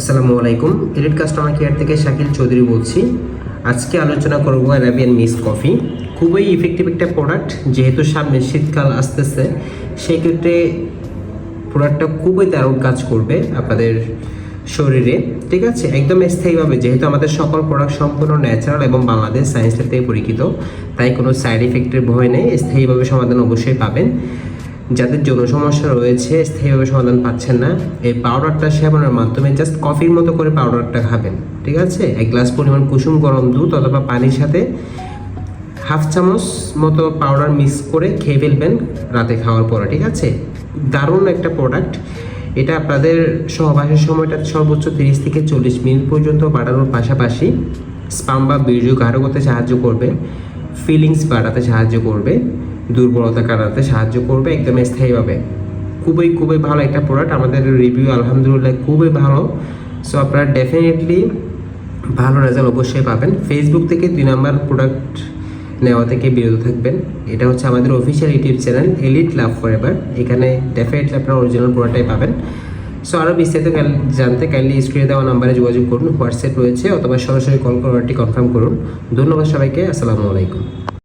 আসসালামু আলাইকুম। Elite customer care থেকে শাকিল চৌধুরী বলছি। আজকে আলোচনা করব অ্যারাবিয়ান মিস কফি খুবই ইফেক্টিভ একটা প্রোডাক্ট যেহেতু সামনে শীতকাল আসতেছে সেই ক্ষেত্রে প্রোডাক্টটা খুবই দারুণ কাজ করবে আপনাদের শরীরে। ঠিক আছে? একদম স্থায়ীভাবে, যেহেতু আমাদের সকল প্রোডাক্ট সম্পূর্ণ ন্যাচারাল এবং বাংলাদেশ সায়েন্সের থেকে পরিচিত তাই কোনো সাইড ইফেক্টের ভয় নেই, স্থায়ীভাবে সমাধান অবশ্যই পাবেন। যাদের যৌন সমস্যা রয়েছে, স্থায়ীভাবে সমাধান পাচ্ছেন না, এই পাউডারটা সেবনের মাধ্যমে জাস্ট কফির মতো করে পাউডারটা খাবেন, ঠিক আছে? এক গ্লাস পরিমাণ কুসুম গরম দুধ অথবা পানির সাথে হাফ চামচ মতো পাউডার মিক্স করে খেয়ে ফেলবেন রাতে খাওয়ার পরে, ঠিক আছে? দারুণ একটা প্রোডাক্ট এটা আপনাদের সহবাসের সময়টা সর্বোচ্চ তিরিশ থেকে চল্লিশ মিনিট পর্যন্ত বাড়ানোর পাশাপাশি স্পাম বা বীর্য গাঢ় করতে সাহায্য করবে। ফিলিংস বাড়াতে সাহায্য করবে, দুর্বলতা কাটাতে সাহায্য করবে, একদম স্থায়ীভাবে। খুবই খুবই ভালো একটা প্রোডাক্ট আমাদের রিভিউ আলহামদুলিল্লাহ খুবই ভালো। সো আপনারা ডেফিনেটলি ভালো রেজাল্ট অবশ্যই পাবেন। ফেসবুক থেকে দুই নাম্বার প্রোডাক্ট নেওয়া থেকে বিরত থাকবেন। এটা হচ্ছে আমাদের official YouTube channel Elite Love For Ever এখানে ডেফিনেটলি আপনারা অরিজিনাল প্রোডাক্টটাই পাবেন। সো আরও বিস্তারিত জানতে কাইন্ডলি স্ক্রিনে দেওয়া নাম্বারে যোগাযোগ করুন হোয়াটসঅ্যাপ রয়েছে, অথবা সরাসরি কল করারটি কনফার্ম করুন। ধন্যবাদ সবাইকে, আসসালামু আলাইকুম।